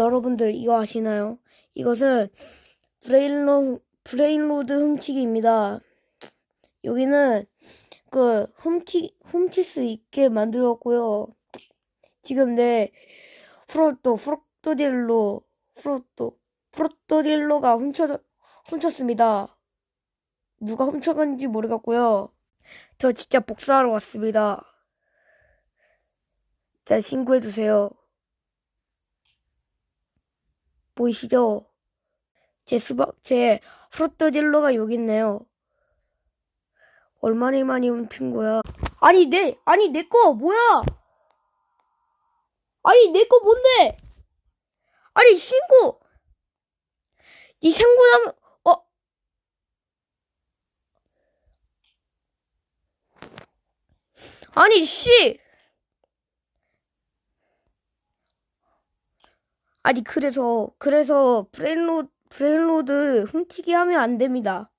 여러분들 이거 아시나요? 이것은 브레인로, 브레인로드 훔치기입니다. 여기는 그 훔치, 훔칠 수 있게 만들었고요. 지금 내 프로토, 프로토딜로, 프로토, 프로토딜로가 훔쳐, 훔쳤습니다. 누가 훔쳐간지 모르겠고요. 저 진짜 복사하러 왔습니다. 자, 신고해 주세요. 보이시죠? 제 수박, 제 프로토딜로가 여기 있네요. 얼마나 많이 훔친 거야? 아니, 내, 아니, 내 거, 뭐야? 아니, 내 거 뭔데? 아니, 신고! 이 신고하면, 어? 아니, 씨! 아니, 그래서, 그래서, 브레인로드, 브레인로드 훔치기 하면 안 됩니다.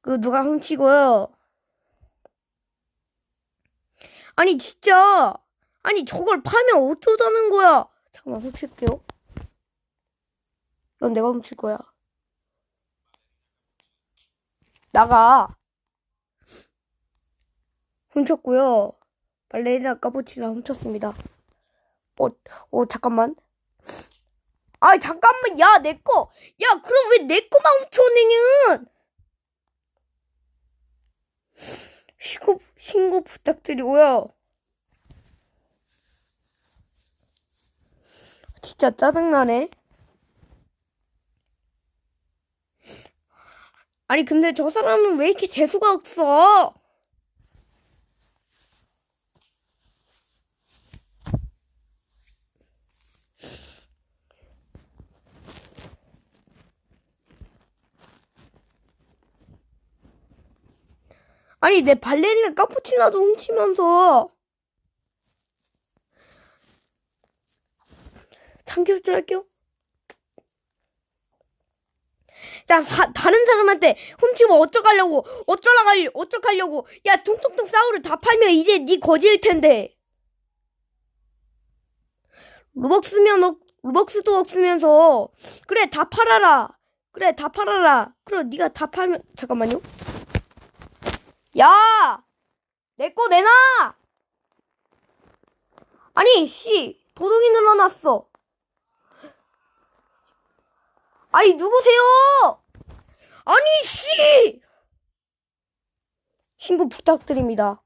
그, 누가 훔치고요. 아니, 진짜! 아니, 저걸 파면 어쩌자는 거야! 잠깐만, 훔칠게요. 이건 내가 훔칠 거야. 나가. 훔쳤고요. 발레리나 까푸치나 훔쳤습니다. 어, 어, 잠깐만. 아, 잠깐만, 야, 내 거. 야, 그럼 왜 내 거만 훔쳐내는? 신고, 신고 부탁드리고요. 진짜 짜증나네. 아니, 근데 저 사람은 왜 이렇게 재수가 없어? 아니, 내 발레리나 카푸치나도 훔치면서 참교육질 할게요. 자, 사- 다른 사람한테 훔치고 어쩌가려고, 어쩌라갈, 어쩌가려고. 야, 퉁퉁퉁 싸우를 다 팔면 이제 네 거지일 텐데. 로벅스면, 없- 로벅스도 없으면서. 그래, 다 팔아라. 그래, 다 팔아라. 그럼 네가 다 팔면, 잠깐만요. 야! 내 거 내놔! 아니, 씨, 도둑이 늘어났어. 아니, 누구세요? 아니, 씨! 신고 부탁드립니다.